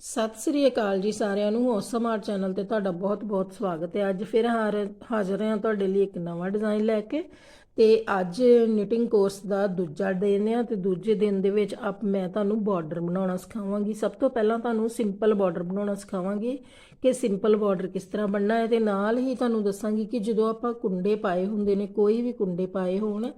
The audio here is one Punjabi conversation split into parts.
ਸਤਿ ਸ੍ਰੀ ਅਕਾਲ ਜੀ ਸਾਰਿਆਂ ਨੂੰ ਔਸਮਾਰ ਚੈਨਲ ਤੇ ਤੁਹਾਡਾ ਬਹੁਤ-ਬਹੁਤ ਸਵਾਗਤ ਹੈ। ਅੱਜ ਫਿਰ ਹਾਰ- ਹਾਜ਼ਰ ਹਾਂ ਤੁਹਾਡੇ ਲਈ ਇੱਕ ਨਵਾਂ ਡਿਜ਼ਾਈਨ ਲੈ ਕੇ ਤੇ ਅੱਜ ਨਿਟਿੰਗ ਕੋਰਸ ਦਾ ਦੂਜਾ ਦਿਨ ਹੈ ਤੇ ਦੂਜੇ ਦਿਨ ਦੇ ਵਿੱਚ ਆਪ ਮੈਂ ਤੁਹਾਨੂੰ ਬਾਰਡਰ ਬਣਾਉਣਾ ਸਿਖਾਵਾਂਗੀ। ਸਭ ਤੋਂ ਪਹਿਲਾਂ ਤੁਹਾਨੂੰ ਸਿੰਪਲ ਬਾਰਡਰ ਬਣਾਉਣਾ ਸਿਖਾਵਾਂਗੀ ਕਿ ਸਿੰਪਲ ਬਾਰਡਰ ਕਿਸ ਤਰ੍ਹਾਂ ਬਣਨਾ ਹੈ ਤੇ ਨਾਲ ਹੀ ਤੁਹਾਨੂੰ ਦੱਸਾਂਗੀ ਕਿ ਜਦੋਂ ਆਪਾਂ ਕੁੰਡੇ ਪਾਏ ਹੁੰਦੇ ਨੇ, ਕੋਈ ਵੀ ਕੁੰਡੇ ਪਾਏ ਹੋਣ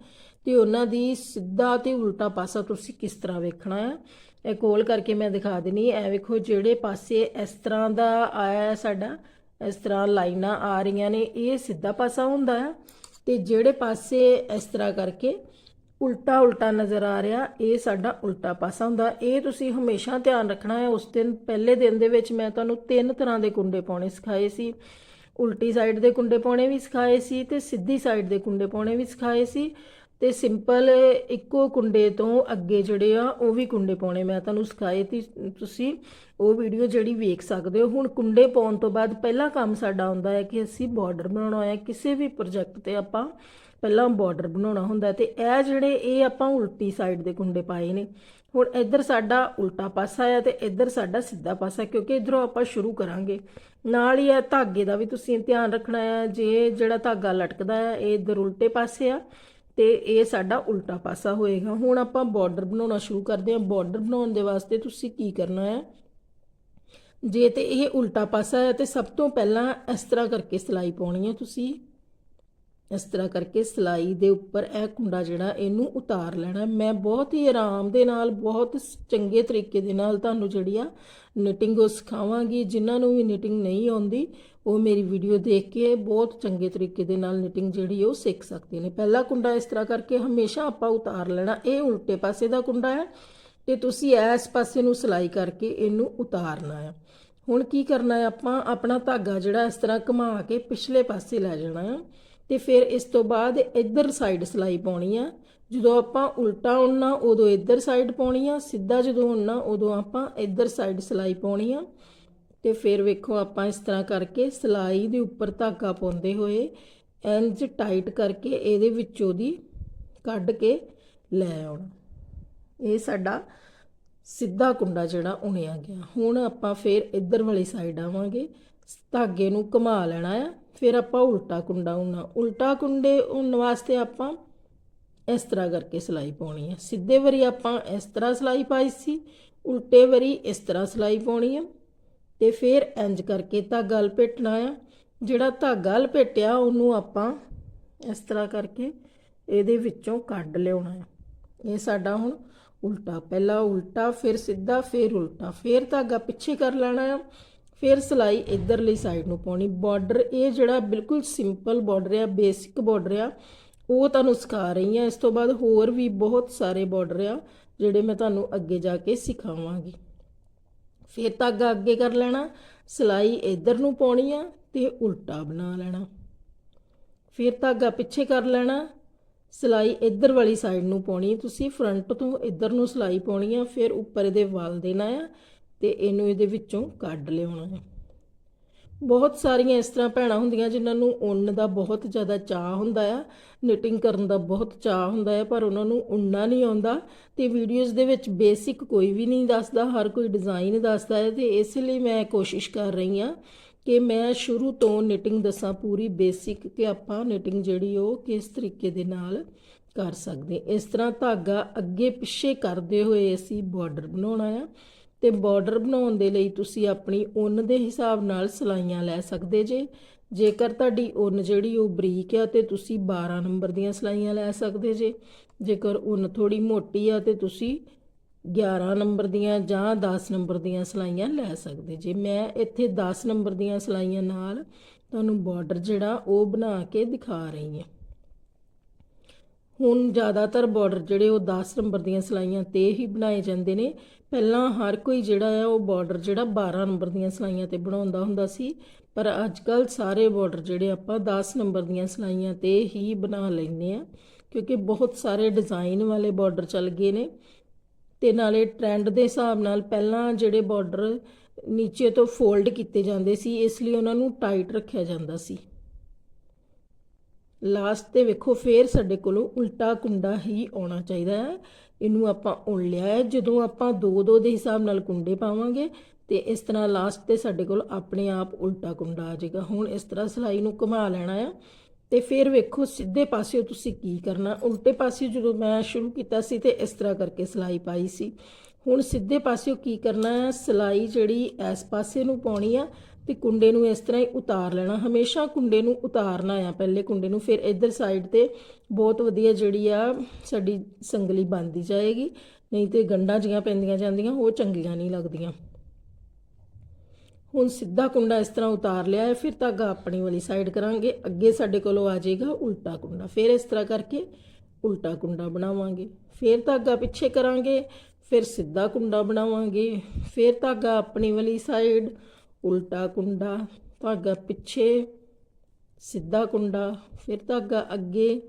ਤੇ ਉਹਨਾਂ ਦੀ ਸਿੱਧਾ ਤੇ ਉਲਟਾ ਪਾਸਾ ਤੁਸੀਂ ਕਿਸ ਤਰ੍ਹਾਂ ਵੇਖਣਾ ਹੈ ਇਹ ਕੋਲ ਕਰਕੇ ਮੈਂ ਦਿਖਾ ਦਿੰਨੀ ਐ ਵੇਖੋ ਜਿਹੜੇ ਪਾਸੇ ਇਸ ਤਰ੍ਹਾਂ ਦਾ ਆਇਆ ਹੈ ਸਾਡਾ, ਇਸ ਤਰ੍ਹਾਂ ਲਾਈਨਾਂ ਆ ਰਹੀਆਂ ਨੇ, ਇਹ ਸਿੱਧਾ ਪਾਸਾ ਹੁੰਦਾ ਹੈ ਤੇ ਜਿਹੜੇ ਪਾਸੇ ਇਸ ਤਰ੍ਹਾਂ ਕਰਕੇ ਉਲਟਾ ਉਲਟਾ ਨਜ਼ਰ ਆ ਰਿਹਾ, ਇਹ ਸਾਡਾ ਉਲਟਾ ਪਾਸਾ ਹੁੰਦਾ। ਇਹ ਤੁਸੀਂ ਹਮੇਸ਼ਾ ਧਿਆਨ ਰੱਖਣਾ ਹੈ, ਉਸ ਦਿਨ ਪਹਿਲੇ ਦਿਨ ਦੇ ਵਿੱਚ ਮੈਂ ਤੁਹਾਨੂੰ ਤਿੰਨ ਤਰ੍ਹਾਂ ਦੇ ਕੁੰਡੇ ਪਾਉਣੇ ਸਿਖਾਏ ਸੀ। ਉਲਟੀ ਸਾਈਡ ਦੇ ਕੁੰਡੇ ਪਾਉਣੇ ਵੀ ਸਿਖਾਏ ਸੀ ਤੇ ਸਿੱਧੀ ਸਾਈਡ ਦੇ ਕੁੰਡੇ ਪਾਉਣੇ ਵੀ ਸਿਖਾਏ ਸੀ। ਤੇ ਸਿੰਪਲ ਇੱਕੋ ਕੁੰਡੇ ਤੋਂ ਅੱਗੇ ਜਿਹੜੇ ਆ, ਉਹ ਵੀ ਕੁੰਡੇ ਪਾਉਣੇ। ਮੈਂ ਤੁਹਾਨੂੰ ਸਿਖਾਏ ਤੇ ਤੁਸੀਂ, ਉਹ ਵੀਡੀਓ ਜਿਹੜੀ ਵੇਖ ਸਕਦੇ ਹੋ। ਹੁਣ ਕੁੰਡੇ ਪਾਉਣ ਤੋਂ ਬਾਅਦ ਪਹਿਲਾ ਕੰਮ ਸਾਡਾ ਹੁੰਦਾ ਹੈ ਕਿ ਅਸੀਂ ਬਾਰਡਰ ਬਣਾਉਣਾ ਹੈ ਕਿਸੇ ਵੀ ਪ੍ਰੋਜੈਕਟ ਤੇ ਆਪਾਂ ਪਹਿਲਾਂ ਬਾਰਡਰ ਬਣਾਉਣਾ ਹੁੰਦਾ ਤੇ ਇਹ ਜਿਹੜੇ ਇਹ ਆਪਾਂ ਉਲਟੀ ਸਾਈਡ ਦੇ ਕੁੰਡੇ ਪਾਏ ਨੇ। ਹੁਣ ਇੱਧਰ ਸਾਡਾ ਉਲਟਾ ਪਾਸਾ ਆ ਤੇ ਇੱਧਰ ਸਾਡਾ ਸਿੱਧਾ ਪਾਸਾ, ਕਿਉਂਕਿ ਇਧਰੋਂ ਆਪਾਂ ਸ਼ੁਰੂ ਕਰਾਂਗੇ। ਨਾਲ ਹੀ ਇਹ ਧਾਗੇ ਦਾ ਵੀ ਤੁਸੀਂ ਧਿਆਨ ਰੱਖਣਾ ਹੈ, ਜੇ ਜਿਹੜਾ ਧਾਗਾ ਲਟਕਦਾ ਹੈ, ਇਹ ਇਧਰ ਉਲਟੇ ਪਾਸੇ ਆ। ਤੇ ਇਹ ਸਾਡਾ ਉਲਟਾ ਪਾਸਾ ਹੋਏਗਾ। ਹੁਣ ਆਪਾਂ ਬਾਰਡਰ ਬਣਾਉਣਾ ਸ਼ੁਰੂ ਕਰਦੇ ਹਾਂ। ਬਾਰਡਰ ਬਣਾਉਣ ਦੇ ਵਾਸਤੇ ਤੁਸੀਂ ਕੀ ਕਰਨਾ ਹੈ? ਜੇ ਤੇ ਇਹ ਉਲਟਾ ਪਾਸਾ ਹੈ, ਤੇ ਸਭ ਤੋਂ ਪਹਿਲਾਂ ਇਸ ਤਰ੍ਹਾਂ ਕਰਕੇ ਸਲਾਈ ਪਾਉਣੀ ਹੈ ਤੁਸੀਂ। ਇਸ ਤਰ੍ਹਾਂ ਕਰਕੇ ਸਲਾਈ ਦੇ ਉੱਪਰ ਇਹ ਕੁੰਡਾ ਜਿਹੜਾ, ਇਹਨੂੰ ਉਤਾਰ ਲੈਣਾ। ਮੈਂ ਬਹੁਤ ਹੀ ਆਰਾਮ ਦੇ ਨਾਲ, ਬਹੁਤ ਚੰਗੇ ਤਰੀਕੇ ਦੇ ਨਾਲ ਤੁਹਾਨੂੰ ਜਿਹੜੀ ਆ ਨਿਟਿੰਗ ਉਹ ਸਿਖਾਵਾਂਗੀ। ਜਿਨ੍ਹਾਂ ਨੂੰ ਵੀ ਨਿਟਿੰਗ ਨਹੀਂ ਆਉਂਦੀ ਉਹ ਮੇਰੀ ਵੀਡੀਓ ਦੇਖ ਕੇ ਬਹੁਤ ਚੰਗੇ ਤਰੀਕੇ ਦੇ ਨਾਲ ਨਿਟਿੰਗ ਜਿਹੜੀ ਉਹ ਸਿੱਖ ਸਕਦੇ ਨੇ। ਪਹਿਲਾ ਕੁੰਡਾ ਇਸ ਤਰ੍ਹਾਂ ਕਰਕੇ ਹਮੇਸ਼ਾ ਆਪਾਂ ਉਤਾਰ ਲੈਣਾ। ਇਹ ਉਲਟੇ ਪਾਸੇ ਦਾ ਕੁੰਡਾ ਹੈ ਤੇ ਤੁਸੀਂ ਇਸ ਪਾਸੇ ਨੂੰ ਸਲਾਈ ਕਰਕੇ ਇਹਨੂੰ ਉਤਾਰਨਾ ਹੈ। ਹੁਣ ਕੀ ਕਰਨਾ ਹੈ ਆਪਾਂ? ਆਪਣਾ ਧਾਗਾ ਜਿਹੜਾ ਇਸ ਤਰ੍ਹਾਂ ਘੁਮਾ ਕੇ ਪਿਛਲੇ ਪਾਸੇ ਲੈ ਜਾਣਾ ਹੈ ਤੇ ਫਿਰ ਇਸ ਤੋਂ ਬਾਅਦ ਇੱਧਰ ਸਾਈਡ ਸਲਾਈ ਪਾਉਣੀ ਆ। ਜਦੋਂ ਆਪਾਂ ਉਲਟਾ ਉਣਨਾ, ਉਦੋਂ ਇੱਧਰ ਸਾਈਡ ਪਾਉਣੀ ਆ। ਸਿੱਧਾ ਜਦੋਂ ਉਣਨਾ, ਉਦੋਂ ਆਪਾਂ ਇੱਧਰ ਸਾਈਡ ਸਲਾਈ ਪਾਉਣੀ ਆ। ਤੇ ਫਿਰ ਵੇਖੋ ਆਪਾਂ ਇਸ ਤਰ੍ਹਾਂ ਕਰਕੇ ਸਲਾਈ ਦੇ ਉੱਪਰ ਧਾਗਾ ਪਾਉਂਦੇ ਹੋਏ, ਇੰਜ ਟਾਈਟ ਕਰਕੇ ਇਹਦੇ ਵਿੱਚੋਂ ਦੀ ਕੱਢ ਕੇ ਲੈ ਆਉਣਾ। ਇਹ ਸਾਡਾ ਸਿੱਧਾ ਕੁੰਡਾ ਜਿਹੜਾ ਉਣਿਆ ਗਿਆ। ਹੁਣ ਆਪਾਂ ਫਿਰ ਇੱਧਰ ਵਾਲੀ ਸਾਈਡ ਆਵਾਂਗੇ। ਧਾਗੇ ਨੂੰ ਘੁਮਾ ਲੈਣਾ ਆ। ਫਿਰ ਆਪਾਂ ਉਲਟਾ ਕੁੰਡਾ ਉਣਾ ਉਲਟਾ ਕੁੰਡੇ ਉਣ ਵਾਸਤੇ ਆਪਾਂ ਇਸ ਤਰ੍ਹਾਂ ਕਰਕੇ ਸਲਾਈ ਪਾਉਣੀ ਹੈ ਸਿੱਧੇ ਵਾਰੀ ਆਪਾਂ ਇਸ ਤਰ੍ਹਾਂ ਸਲਾਈ ਪਾਈ ਸੀ। ਉਲਟੇ ਵਾਰੀ ਇਸ ਤਰ੍ਹਾਂ ਸਲਾਈ ਪਾਉਣੀ ਹੈ ਤੇ ਫਿਰ ਇੰਜ ਕਰਕੇ ਧਾਗਾ ਲਪੇਟਣਾ ਆ। ਜਿਹੜਾ ਧਾਗਾ ਲਪੇਟਿਆ, ਉਹਨੂੰ ਆਪਾਂ ਇਸ ਤਰ੍ਹਾਂ ਕਰਕੇ ਇਹਦੇ ਵਿੱਚੋਂ ਕੱਢ ਲਿਆਉਣਾ ਹੈ ਇਹ ਸਾਡਾ ਹੁਣ ਉਲਟਾ, ਪਹਿਲਾਂ ਉਲਟਾ, ਫਿਰ ਸਿੱਧਾ, ਫਿਰ ਉਲਟਾ, ਫਿਰ ਧਾਗਾ ਪਿੱਛੇ ਕਰ ਲੈਣਾ ਆ। ਫਿਰ ਸਲਾਈ ਇਧਰਲੀ ਸਾਈਡ ਨੂੰ ਪਾਉਣੀ। ਬਾਰਡਰ ਇਹ ਜਿਹੜਾ ਬਿਲਕੁਲ ਸਿੰਪਲ ਬਾਰਡਰ ਆ ਬੇਸਿਕ ਬਾਰਡਰ ਆ, ਉਹ ਤੁਹਾਨੂੰ ਸਿਖਾ ਰਹੀ ਆ। ਇਸ ਤੋਂ ਬਾਅਦ ਹੋਰ ਵੀ ਬਹੁਤ ਸਾਰੇ ਬਾਰਡਰ ਆ, ਜਿਹੜੇ ਮੈਂ ਤੁਹਾਨੂੰ ਅੱਗੇ ਜਾ ਕੇ ਸਿਖਾਵਾਂਗੀ। ਫਿਰ ਧਾਗਾ ਅੱਗੇ ਕਰ ਲੈਣਾ, ਸਲਾਈ ਇਧਰ ਨੂੰ ਪਾਉਣੀ ਆ ਤੇ ਉਲਟਾ ਬਣਾ ਲੈਣਾ। ਫਿਰ ਧਾਗਾ ਪਿੱਛੇ ਕਰ ਲੈਣਾ, ਸਲਾਈ ਇਧਰ ਵਾਲੀ ਸਾਈਡ ਨੂੰ ਪਾਉਣੀ ਤੁਸੀਂ ਫਰੰਟ ਤੋਂ ਇਧਰ ਨੂੰ ਸਲਾਈ ਪਾਉਣੀ ਆ, ਫਿਰ ਉੱਪਰ ਇਹਦੇ ਵਾਲ ਦੇਣਾ ਆ ਤੇ ਇਹਨੂੰ ਇਹਦੇ ਵਿੱਚੋਂ ਕੱਢ ਲਿਆਉਣਾ ਹੈ ਬਹੁਤ ਸਾਰੀਆਂ ਇਸ ਤਰ੍ਹਾਂ ਭੈਣਾਂ ਹੁੰਦੀਆਂ ਜਿਨ੍ਹਾਂ ਨੂੰ ਉੱਨ ਦਾ ਬਹੁਤ ਜ਼ਿਆਦਾ ਚਾਹ ਹੁੰਦਾ ਆ ਨਿਟਿੰਗ ਕਰਨ ਦਾ ਬਹੁਤ ਚਾਹ ਹੁੰਦਾ ਹੈ ਪਰ ਉਹਨਾਂ ਨੂੰ ਉੱਨਣਾ ਨਹੀਂ ਆਉਂਦਾ ਤੇ ਵੀਡੀਓਜ਼ ਦੇ ਵਿੱਚ ਬੇਸਿਕ ਕੋਈ ਵੀ ਨਹੀਂ ਦੱਸਦਾ, ਹਰ ਕੋਈ ਡਿਜ਼ਾਈਨ ਦੱਸਦਾ ਹੈ ਤੇ ਇਸ ਲਈ ਮੈਂ ਕੋਸ਼ਿਸ਼ ਕਰ ਰਹੀ ਹਾਂ ਕਿ ਮੈਂ ਸ਼ੁਰੂ ਤੋਂ ਨਿਟਿੰਗ ਦੱਸਾਂ ਪੂਰੀ ਬੇਸਿਕ ਕਿ ਆਪਾਂ ਨਿਟਿੰਗ ਜਿਹੜੀ ਉਹ ਕਿਸ ਤਰੀਕੇ ਦੇ ਨਾਲ ਕਰ ਸਕਦੇ। ਇਸ ਤਰ੍ਹਾਂ ਧਾਗਾ ਅੱਗੇ ਪਿੱਛੇ ਕਰਦੇ ਹੋਏ ਅਸੀਂ ਬਾਰਡਰ ਬਣਾਉਣਾ ਆ। ਤੇ ਬਾਰਡਰ ਬਣਾਉਣ ਦੇ ਲਈ ਤੁਸੀਂ ਆਪਣੀ ਉੱਨ ਦੇ ਹਿਸਾਬ ਨਾਲ ਸਲਾਈਆਂ ਲੈ ਸਕਦੇ ਜੇ। ਜੇਕਰ ਤੁਹਾਡੀ ਉੱਨ ਜਿਹੜੀ ਉਹ ਬਰੀਕ ਆ ਤੇ ਤੁਸੀਂ 12 ਨੰਬਰ ਦੀਆਂ ਸਲਾਈਆਂ ਲੈ ਸਕਦੇ ਜੇ। ਜੇਕਰ ਉੱਨ ਥੋੜੀ ਮੋਟੀ ਆ ਤੇ ਤੁਸੀਂ 11 ਨੰਬਰ ਦੀਆਂ ਜਾਂ 10 ਨੰਬਰ ਦੀਆਂ ਸਲਾਈਆਂ ਲੈ ਸਕਦੇ ਜੇ। ਮੈਂ ਇੱਥੇ 10 ਨੰਬਰ ਦੀਆਂ ਸਲਾਈਆਂ ਨਾਲ ਤੁਹਾਨੂੰ ਬਾਰਡਰ ਜਿਹੜਾ ਉਹ ਬਣਾ ਕੇ ਦਿਖਾ ਰਹੀ ਹਾਂ। ਹੁਣ ਜ਼ਿਆਦਾਤਰ ਬਾਰਡਰ ਜਿਹੜੇ ਉਹ 10 ਨੰਬਰ ਦੀਆਂ ਸਲਾਈਆਂ ਤੇ ਹੀ ਬਣਾਏ ਜਾਂਦੇ ਨੇ। ਪਹਿਲਾਂ ਹਰ ਕੋਈ ਜਿਹੜਾ ਆ ਉਹ ਬਾਰਡਰ ਜਿਹੜਾ 12 ਨੰਬਰ ਦੀਆਂ ਸਲਾਈਆਂ ਤੇ ਬਣਾਉਂਦਾ ਹੁੰਦਾ ਸੀ। ਪਰ ਅੱਜ ਕੱਲ ਸਾਰੇ ਬਾਰਡਰ ਜਿਹੜੇ ਆਪਾਂ 10 ਨੰਬਰ ਦੀਆਂ ਸਲਾਈਆਂ ਤੇ ਹੀ ਬਣਾ ਲੈਂਦੇ ਆ ਕਿਉਂਕਿ ਬਹੁਤ ਸਾਰੇ ਡਿਜ਼ਾਈਨ ਵਾਲੇ ਬਾਰਡਰ ਚੱਲ ਗਏ ਨੇ। ਤੇ ਨਾਲੇ ਟ੍ਰੈਂਡ ਦੇ ਹਿਸਾਬ ਨਾਲ ਪਹਿਲਾਂ ਜਿਹੜੇ ਬਾਰਡਰ ਨੀਚੇ ਤੋਂ ਫੋਲਡ ਕੀਤੇ ਜਾਂਦੇ ਸੀ, ਇਸ ਲਈ ਉਹਨਾਂ ਨੂੰ ਟਾਈਟ ਰੱਖਿਆ ਜਾਂਦਾ ਸੀ। ਲਾਸਟ ਤੇ ਵੇਖੋ, ਫੇਰ ਸਾਡੇ ਕੋਲੋਂ ਉਲਟਾ ਕੁੰਡਾ ਹੀ ਆਉਣਾ ਚਾਹੀਦਾ ਹੈ। ਇਹਨੂੰ ਆਪਾਂ ਉਣ ਲਿਆ ਹੈ। ਜਦੋਂ ਆਪਾਂ ਦੋ ਦੋ ਦੇ ਹਿਸਾਬ ਨਾਲ ਕੁੰਡੇ ਪਾਵਾਂਗੇ ਤੇ ਇਸ ਤਰ੍ਹਾਂ ਲਾਸਟ ਤੇ ਸਾਡੇ ਕੋਲ ਆਪਣੇ ਆਪ ਉਲਟਾ ਕੁੰਡਾ ਆ ਜਾਏਗਾ। ਹੁਣ ਇਸ ਤਰ੍ਹਾਂ ਸਲਾਈ ਨੂੰ ਘੁਮਾ ਲੈਣਾ ਆ। ਤੇ ਫਿਰ ਵੇਖੋ, ਸਿੱਧੇ ਪਾਸਿਓਂ ਤੁਸੀਂ ਕੀ ਕਰਨਾ? ਉਲਟੇ ਪਾਸੇ ਜਦੋਂ ਮੈਂ ਸ਼ੁਰੂ ਕੀਤਾ ਸੀ ਤੇ ਇਸ ਤਰ੍ਹਾਂ ਕਰਕੇ ਸਲਾਈ ਪਾਈ ਸੀ। ਹੁਣ ਸਿੱਧੇ ਪਾਸਿਓ ਕੀ ਕਰਨਾ ਹੈ? ਸਲਾਈ ਜਿਹੜੀ ਇਸ ਪਾਸੇ ਨੂੰ ਪਾਉਣੀ ਆ ਤੇ ਕੁੰਡੇ ਨੂੰ ਇਸ ਤਰ੍ਹਾਂ ਹੀ ਉਤਾਰ ਲੈਣਾ। ਹਮੇਸ਼ਾ ਕੁੰਡੇ ਨੂੰ ਉਤਾਰਨਾ ਆ, ਪਹਿਲੇ ਕੁੰਡੇ ਨੂੰ, ਫਿਰ ਇੱਧਰ ਸਾਈਡ ਤੇ ਬਹੁਤ ਵਧੀਆ ਜਿਹੜੀ ਆ ਸਾਡੀ ਸੰਗਲੀ ਬਣਦੀ ਜਾਏਗੀ। ਨਹੀਂ ਤੇ ਗੰਢਾਂ ਜੀਆਂ ਪੈਂਦੀਆਂ ਜਾਂਦੀਆਂ, ਉਹ ਚੰਗੀਆਂ ਨਹੀਂ ਲੱਗਦੀਆਂ। ਹੁਣ ਸਿੱਧਾ ਕੁੰਡਾ ਇਸ ਤਰ੍ਹਾਂ ਉਤਾਰ ਲਿਆ ਹੈ, ਫਿਰ ਧਾਗਾ ਆਪਣੀ ਵਾਲੀ ਸਾਈਡ ਕਰਾਂਗੇ। ਅੱਗੇ ਸਾਡੇ ਕੋਲੋਂ ਆ ਜਾਏਗਾ ਉਲਟਾ ਕੁੰਡਾ। ਫਿਰ ਇਸ ਤਰ੍ਹਾਂ ਕਰਕੇ ਉਲਟਾ ਕੁੰਡਾ ਬਣਾਵਾਂਗੇ। ਫਿਰ ਧਾਗਾ ਪਿੱਛੇ ਕਰਾਂਗੇ, ਫਿਰ ਸਿੱਧਾ ਕੁੰਡਾ ਬਣਾਵਾਂਗੇ। ਫਿਰ ਧਾਗਾ ਆਪਣੀ ਵਾਲੀ ਸਾਈਡ ਉਲਟਾ ਕੁੰਡਾ, ਧਾਗਾ ਪਿੱਛੇ, ਸਿੱਧਾ ਕੁੰਡਾ, ਫਿਰ ਧਾਗਾ ਅੱਗੇ,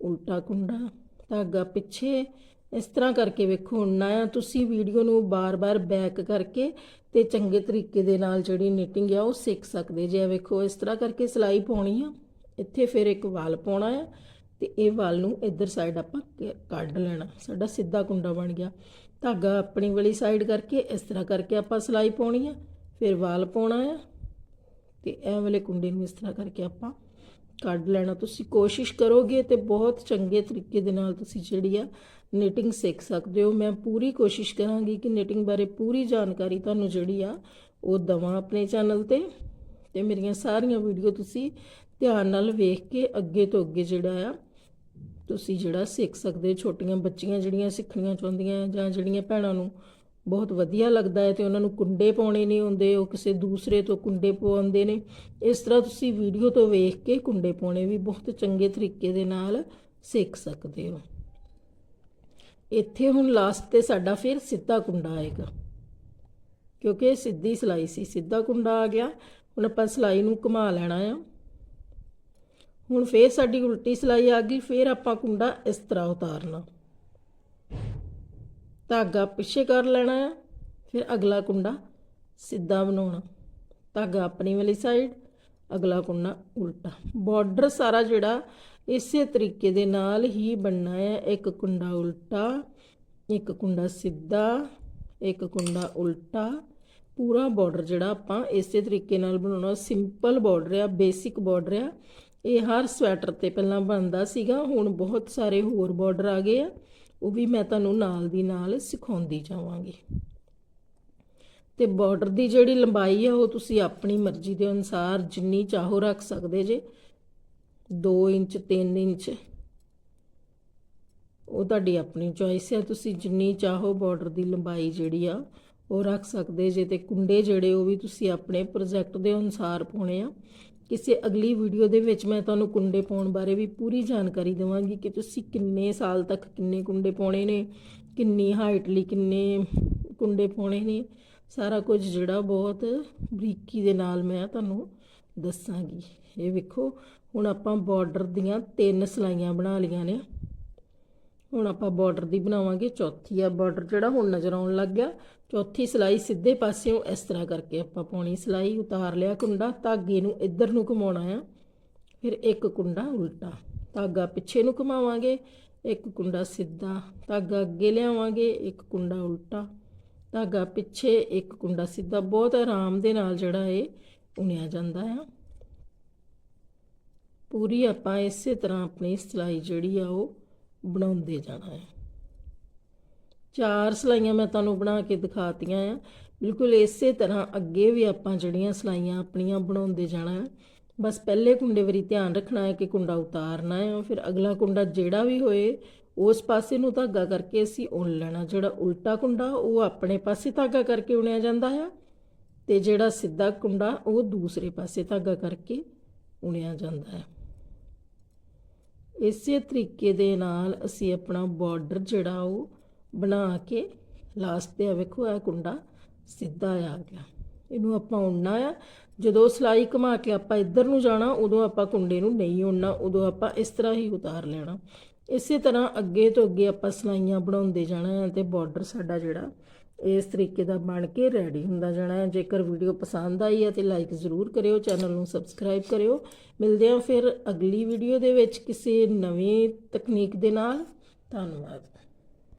ਉਲਟਾ ਕੁੰਡਾ, ਧਾਗਾ ਪਿੱਛੇ। ਇਸ ਤਰ੍ਹਾਂ ਕਰਕੇ ਵੇਖੋ ਹੁਣ ਆ ਤੁਸੀਂ ਵੀਡੀਓ ਨੂੰ ਬਾਰ-ਬਾਰ ਬੈਕ ਕਰਕੇ ਤੇ ਚੰਗੇ ਤਰੀਕੇ ਦੇ ਨਾਲ ਜਿਹੜੀ ਨਿਟਿੰਗ ਆ ਉਹ ਸਿੱਖ ਸਕਦੇ ਜੇ ਵੇਖੋ। ਇਸ ਤਰ੍ਹਾਂ ਕਰਕੇ ਸਲਾਈ ਪਾਉਣੀ ਆ। ਇੱਥੇ ਫਿਰ ਇੱਕ ਵਾਲ ਪਾਉਣਾ ਆ। ਤੇ ਇਹ ਵਾਲ ਨੂੰ ਇੱਧਰ ਸਾਈਡ ਆਪਾਂ ਕ- ਕੱਢ ਲੈਣਾ। ਸਾਡਾ ਸਿੱਧਾ ਕੁੰਡਾ ਬਣ ਗਿਆ। ਧਾਗਾ ਆਪਣੀ ਵਾਲੀ ਸਾਈਡ ਕਰਕੇ, ਇਸ ਤਰ੍ਹਾਂ ਕਰਕੇ ਆਪਾਂ ਸਲਾਈ ਪਾਉਣੀ ਆ, ਫਿਰ ਵਾਲ ਪਾਉਣਾ ਆ। ਤੇ ਇਹ ਵਾਲੇ ਕੁੰਡੇ ਨੂੰ ਇਸ ਤਰ੍ਹਾਂ ਕਰਕੇ ਆਪਾਂ ਕੱਢ ਲੈਣਾ। ਤੁਸੀਂ ਕੋਸ਼ਿਸ਼ ਕਰੋਗੇ ਤੇ ਬਹੁਤ ਚੰਗੇ ਤਰੀਕੇ ਦੇ ਨਾਲ ਤੁਸੀਂ ਜਿਹੜੀ ਆ ਨਿਟਿੰਗ ਸਿੱਖ ਸਕਦੇ ਹੋ। ਮੈਂ ਪੂਰੀ ਕੋਸ਼ਿਸ਼ ਕਰਾਂਗੀ ਕਿ ਨਿਟਿੰਗ ਬਾਰੇ ਪੂਰੀ ਜਾਣਕਾਰੀ ਤੁਹਾਨੂੰ ਜਿਹੜੀ ਆ ਉਹ ਦਵਾਂ ਆਪਣੇ ਚੈਨਲ ਤੇ। ਤੇ ਮੇਰੀਆਂ ਸਾਰੀਆਂ ਵੀਡੀਓ ਤੁਸੀਂ ਧਿਆਨ ਨਾਲ ਵੇਖ ਕੇ ਅੱਗੇ ਤੋਂ ਅੱਗੇ ਜਿਹੜਾ ਆ ਤੁਸੀਂ ਜਿਹੜਾ ਸਿੱਖ ਸਕਦੇ ਹੋ। ਛੋਟੀਆਂ ਬੱਚੀਆਂ ਜਿਹੜੀਆਂ ਸਿੱਖਣੀਆਂ ਚਾਹੁੰਦੀਆਂ ਜਾਂ ਜਿਹੜੀਆਂ ਭੈਣਾਂ ਨੂੰ ਬਹੁਤ ਵਧੀਆ ਲੱਗਦਾ ਹੈ ਤੇ ਉਹਨਾਂ ਨੂੰ ਕੁੰਡੇ ਪਾਉਣੇ ਨਹੀਂ ਹੁੰਦੇ, ਉਹ ਕਿਸੇ ਦੂਸਰੇ ਤੋਂ ਕੁੰਡੇ ਪਵਾਉਂਦੇ ਨੇ। ਇਸ ਤਰ੍ਹਾਂ ਤੁਸੀਂ ਵੀਡੀਓ ਤੋਂ ਵੇਖ ਕੇ ਕੁੰਡੇ ਪਾਉਣੇ ਵੀ ਬਹੁਤ ਚੰਗੇ ਤਰੀਕੇ ਦੇ ਨਾਲ ਸਿੱਖ ਸਕਦੇ ਹੋ। ਇੱਥੇ ਹੁਣ ਲਾਸਟ ਤੇ ਸਾਡਾ ਫਿਰ ਸਿੱਧਾ ਕੁੰਡਾ ਆਏਗਾ। ਕਿਉਂਕਿ ਸਿੱਧੀ ਸਲਾਈ ਸੀ, ਸਿੱਧਾ ਕੁੰਡਾ ਆ ਗਿਆ। ਹੁਣ ਆਪਾਂ ਸਲਾਈ ਨੂੰ ਘੁਮਾ ਲੈਣਾ ਆ। ਹੁਣ ਫੇਰ ਸਾਡੀ ਉਲਟੀ ਸਲਾਈ ਆ ਗਈ, ਫੇਰ ਆਪਾਂ ਕੁੰਡਾ ਇਸ ਤਰ੍ਹਾਂ ਉਤਾਰਨਾ। ਧਾਗਾ ਪਿੱਛੇ ਕਰ ਲੈਣਾ ਹੈ ਫਿਰ ਅਗਲਾ ਕੁੰਡਾ ਸਿੱਧਾ ਬਣਾਉਣਾ। ਧਾਗਾ ਆਪਣੀ ਵਾਲੀ ਸਾਈਡ ਅਗਲਾ ਕੁੰਡਾ ਉਲਟਾ। ਬਾਰਡਰ ਸਾਰਾ ਜਿਹੜਾ ਇਸੇ ਤਰੀਕੇ ਦੇ ਨਾਲ ਹੀ ਬਣਨਾ ਹੈ ਇੱਕ ਕੁੰਡਾ ਉਲਟਾ, ਇੱਕ ਕੁੰਡਾ ਸਿੱਧਾ, ਇੱਕ ਕੁੰਡਾ ਉਲਟਾ। ਪੂਰਾ ਬਾਰਡਰ ਜਿਹੜਾ ਆਪਾਂ ਇਸੇ ਤਰੀਕੇ ਨਾਲ ਬਣਾਉਣਾ। ਸਿੰਪਲ ਬਾਰਡਰ ਆ ਬੇਸਿਕ ਬਾਰਡਰ ਆ। ਇਹ ਹਰ ਸਵੈਟਰ ਤੇ ਪਹਿਲਾਂ ਬਣਦਾ ਸੀਗਾ, ਹੁਣ ਬਹੁਤ ਸਾਰੇ ਹੋਰ ਬਾਰਡਰ ਆ ਗਏ ਆ, ਉਹ ਵੀ ਮੈਂ ਤੁਹਾਨੂੰ ਨਾਲ ਦੀ ਨਾਲ ਸਿਖਾਉਂਦੀ ਜਾਵਾਂਗੀ। ਤੇ ਬਾਰਡਰ ਦੀ ਜਿਹੜੀ ਲੰਬਾਈ ਆ, ਉਹ ਤੁਸੀਂ ਆਪਣੀ ਮਰਜ਼ੀ ਦੇ ਅਨੁਸਾਰ ਜਿੰਨੀ ਚਾਹੋ ਰੱਖ ਸਕਦੇ ਜੇ। 2 ਇੰਚ 3 ਇੰਚ। ਉਹ ਤੁਹਾਡੀ ਆਪਣੀ ਚੋਇਸ ਹੈ ਤੁਸੀਂ ਜਿੰਨੀ ਚਾਹੋ ਬਾਰਡਰ ਦੀ ਲੰਬਾਈ ਜਿਹੜੀ ਆ, ਉਹ ਰੱਖ ਸਕਦੇ ਜੇ। ਤੇ ਕੁੰਡੇ ਜਿਹੜੇ, ਉਹ ਵੀ ਤੁਸੀਂ ਆਪਣੇ ਪ੍ਰੋਜੈਕਟ ਦੇ ਅਨੁਸਾਰ ਪਾਉਣੇ ਆ। ਕਿਸੇ ਅਗਲੀ ਵੀਡੀਓ ਦੇ ਵਿੱਚ ਮੈਂ ਤੁਹਾਨੂੰ ਕੁੰਡੇ ਪਾਉਣ ਬਾਰੇ ਵੀ ਪੂਰੀ ਜਾਣਕਾਰੀ ਦੇਵਾਂਗੀ ਕਿ ਤੁਸੀਂ ਕਿੰਨੇ ਸਾਲ ਤੱਕ ਕਿੰਨੇ ਕੁੰਡੇ ਪਾਉਣੇ ਨੇ, ਕਿੰਨੀ ਹਾਈਟ ਲਈ ਕਿੰਨੇ ਕੁੰਡੇ ਪਾਉਣੇ ਨੇ, ਸਾਰਾ ਕੁਝ ਜਿਹੜਾ ਬਹੁਤ ਬਰੀਕੀ ਦੇ ਨਾਲ ਮੈਂ ਤੁਹਾਨੂੰ ਦੱਸਾਂਗੀ। ਇਹ ਵੇਖੋ, ਹੁਣ ਆਪਾਂ ਬਾਰਡਰ ਦੀਆਂ ਤਿੰਨ ਸਲਾਈਆਂ ਬਣਾ ਲਈਆਂ ਨੇ। ਹੁਣ ਆਪਾਂ ਬਾਰਡਰ ਦੀ ਬਣਾਵਾਂਗੇ, ਚੌਥੀ ਆ ਬਾਰਡਰ ਜਿਹੜਾ ਹੁਣ ਨਜ਼ਰ ਆਉਣ ਲੱਗ ਗਿਆ। ਚੌਥੀ ਸਲਾਈ ਸਿੱਧੇ ਪਾਸਿਓਂ ਇਸ ਤਰ੍ਹਾਂ ਕਰਕੇ ਆਪਾਂ ਪਾਉਣੀ ਸਲਾਈ, ਉਤਾਰ ਲਿਆ ਕੁੰਡਾ, ਧਾਗੇ ਨੂੰ ਇੱਧਰ ਨੂੰ ਘੁਮਾਉਣਾ ਆ। ਫਿਰ ਇੱਕ ਕੁੰਡਾ ਉਲਟਾ, ਧਾਗਾ ਪਿੱਛੇ ਨੂੰ ਘੁਮਾਵਾਂਗੇ, ਇੱਕ ਕੁੰਡਾ ਸਿੱਧਾ, ਧਾਗਾ ਅੱਗੇ ਲਿਆਵਾਂਗੇ, ਇੱਕ ਕੁੰਡਾ ਉਲਟਾ। ਧਾਗਾ ਪਿੱਛੇ ਇੱਕ ਕੁੰਡਾ ਸਿੱਧਾ, ਬਹੁਤ ਆਰਾਮ ਦੇ ਨਾਲ ਜਿਹੜਾ ਇਹ ਉਣਿਆ ਜਾਂਦਾ ਆ। ਪੂਰੀ ਆਪਾਂ ਇਸੇ ਤਰ੍ਹਾਂ ਆਪਣੀ ਸਲਾਈ ਜਿਹੜੀ ਆ ਉਹ ਬਣਾਉਂਦੇ ਜਾਣਾ ਹੈ। ਚਾਰ ਸਲਾਈਆਂ ਮੈਂ ਤੁਹਾਨੂੰ ਬਣਾ ਕੇ ਦਿਖਾਤੀਆਂ ਆ। ਬਿਲਕੁਲ ਇਸੇ ਤਰ੍ਹਾਂ ਅੱਗੇ ਵੀ ਆਪਾਂ ਜਿਹੜੀਆਂ ਸਲਾਈਆਂ ਆਪਣੀਆਂ ਬਣਾਉਂਦੇ ਜਾਣਾ ਹੈ। ਬਸ ਪਹਿਲੇ ਕੁੰਡੇ ਵਾਰੀ ਧਿਆਨ ਰੱਖਣਾ ਹੈ ਕਿ ਕੁੰਡਾ ਉਤਾਰਨਾ ਹੈ ਫਿਰ ਅਗਲਾ ਕੁੰਡਾ ਜਿਹੜਾ ਵੀ ਹੋਏ, ਉਸ ਪਾਸੇ ਨੂੰ ਧਾਗਾ ਕਰਕੇ ਅਸੀਂ ਉਣ ਲੈਣਾ। ਜਿਹੜਾ ਉਲਟਾ ਕੁੰਡਾ, ਉਹ ਆਪਣੇ ਪਾਸੇ ਧਾਗਾ ਕਰਕੇ ਉਣਿਆ ਜਾਂਦਾ ਹੈ ਤੇ ਜਿਹੜਾ ਸਿੱਧਾ ਕੁੰਡਾ, ਉਹ ਦੂਸਰੇ ਪਾਸੇ ਧਾਗਾ ਕਰਕੇ ਉਣਿਆ ਜਾਂਦਾ ਹੈ। ਇਸੇ ਤਰੀਕੇ ਦੇ ਨਾਲ ਅਸੀਂ ਆਪਣਾ ਬਾਰਡਰ ਜਿਹੜਾ ਉਹ ਬਣਾ ਕੇ ਲਾਸਟ ਤੇ ਆ ਵੇਖੋ, ਇਹ ਕੁੰਡਾ ਸਿੱਧਾ ਆ ਗਿਆ। ਇਹਨੂੰ ਆਪਾਂ ਉਣਨਾ ਆ। ਜਦੋਂ ਸਲਾਈ ਘੁਮਾ ਕੇ ਆਪਾਂ ਇੱਧਰ ਨੂੰ ਜਾਣਾ, ਉਦੋਂ ਆਪਾਂ ਕੁੰਡੇ ਨੂੰ ਨਹੀਂ ਉਣਨਾ, ਉਦੋਂ ਆਪਾਂ ਇਸ ਤਰ੍ਹਾਂ ਹੀ ਉਤਾਰ ਲੈਣਾ। ਇਸੇ ਤਰ੍ਹਾਂ ਅੱਗੇ ਤੋਂ ਅੱਗੇ ਆਪਾਂ ਸਲਾਈਆਂ ਬਣਾਉਂਦੇ ਜਾਣਾ ਹੈ ਤੇ ਬਾਰਡਰ ਸਾਡਾ ਜਿਹੜਾ ਇਸ ਤਰੀਕੇ ਦਾ ਬਣ ਕੇ ਰੈਡੀ ਹੁੰਦਾ ਜਾਣਾ ਹੈ। ਜੇਕਰ ਵੀਡੀਓ ਪਸੰਦ ਆਈ ਹੈ ਤੇ ਲਾਈਕ ਜ਼ਰੂਰ ਕਰਿਓ ਚੈਨਲ ਨੂੰ ਸਬਸਕ੍ਰਾਈਬ ਕਰਿਓ। ਮਿਲਦੇ ਹਾਂ ਫਿਰ ਅਗਲੀ ਵੀਡੀਓ ਦੇ ਵਿੱਚ ਕਿਸੇ ਨਵੀਂ ਤਕਨੀਕ ਦੇ ਨਾਲ। ਧੰਨਵਾਦ।